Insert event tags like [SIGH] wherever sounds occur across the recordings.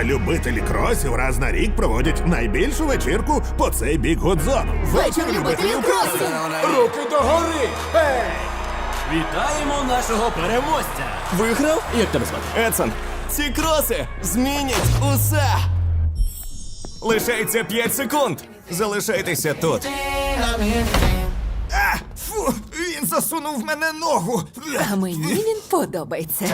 А любителі кросів раз на рік проводять найбільшу вечірку по цей бік Годзону. Вечір любителів кросів! Руки догори! Ей! Вітаємо нашого переможця! Виграв? Як тебе звати? Едсон, ці кроси змінять усе! Лишається 5 секунд. Залишайтеся тут. А, фу, він засунув в мене ногу. А мені він подобається.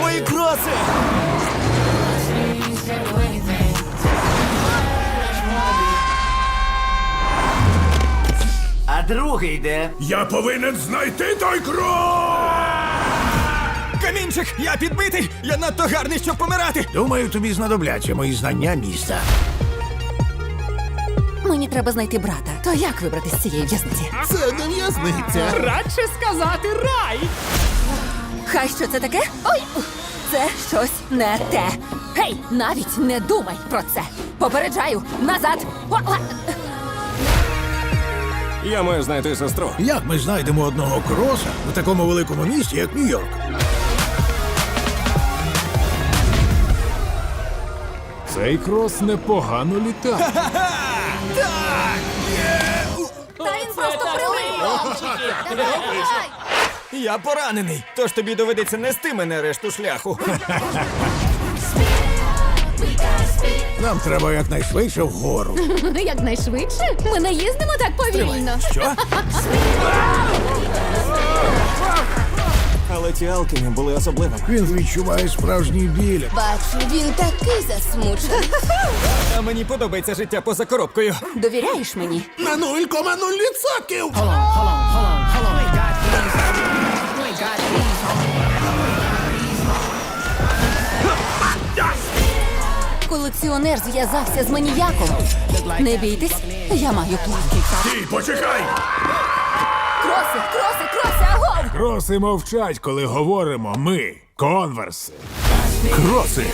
Мої кроси! А другий де? Я повинен знайти той крос! Камінчик, я підбитий! Я надто гарний, щоб помирати! Думаю, тобі знадобляться мої знання міста. Мені треба знайти брата. То як вибрати з цієї в'язниці? Це не в'язниця. Радше сказати рай! Хай що це таке? Ой! Це щось не те. Гей, навіть не думай про це. Попереджаю, назад! О, о. Я маю знайти сестру. Як ми знайдемо одного кроса в такому великому місті, як Нью-Йорк? Цей крос непогано літає. Та він просто прилип! Я поранений, тож тобі доведеться нести мене решту шляху. Нам треба якнайшвидше вгору. [LAUGHS] Якнайшвидше? Ми не їздимо так повільно. Що? [LAUGHS] Але ті алкіни були особливими. Він відчуває справжній біль. Бачу, він такий засмучений. А мені подобається життя поза коробкою. Довіряєш мені? На 0,0 відсотків! Колекціонер зв'язався з маніяком. Не бійтесь, я маю план. Стій, почекай! Кроси мовчать, коли говоримо ми, конверси. Кроси!